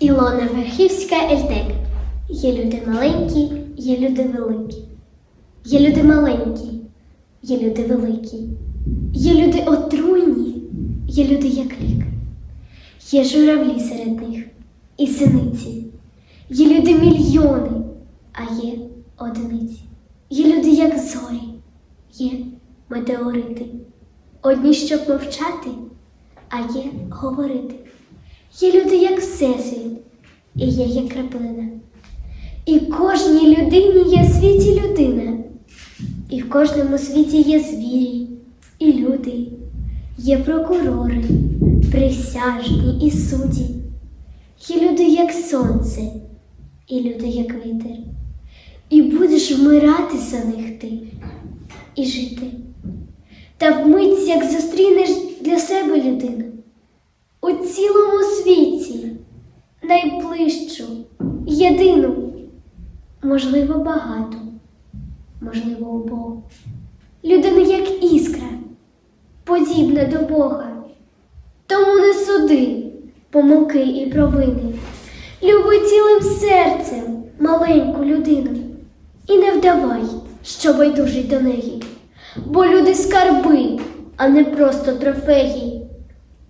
Ілона Верхівська Ельтек. Є люди маленькі, є люди великі. Є люди маленькі, є люди великі. Є люди отруйні, є люди як лік. Є журавлі серед них і синиці. Є люди мільйони, а є одиниці. Є люди як зорі, є метеорити. Одні, щоб мовчати, а є говорити. Є люди як всесвіт, і є як краплина. І кожній людині є в світі людина, і в кожному світі є звірі, і люди, є прокурори, присяжні і судді. Є люди як сонце, і люди як вітер. І будеш вмирати за них ти і жити. Та вмить, як зустрінеш для себе людину у цілому світі найближчу, єдину, можливо, багату, можливо, убогу. Людину як іскра, подібна до Бога. Тому не суди помилки і провини. Люби цілим серцем маленьку людину і не вдавай, що байдужий до неї, бо люди скарби, а не просто трофеї.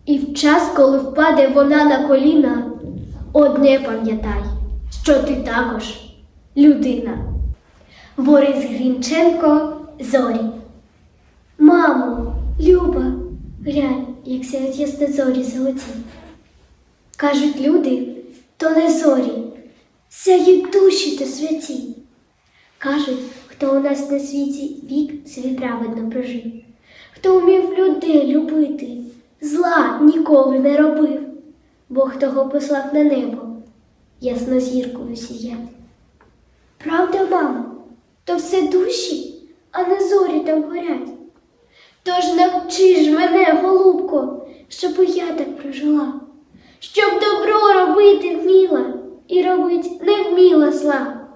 І в час, коли впаде вона на коліна, одне пам'ятай, що ти також людина. Борис Грінченко Зорі. Мамо, Люба, глянь, як сяють ясні зорі золоті. Кажуть люди, то не зорі, сяють душі та святі. Кажуть, хто у нас на світі вік свій праведно прожив, хто вмів людей любити, зла ніколи не робив, Бог того послав на небо, ясно зіркою сіяв. Правда, мамо, то все душі, а не зорі там горять. Тож навчи ж мене, голубко, щоб я так прожила, щоб добро робити вміла і робить не вміла зла.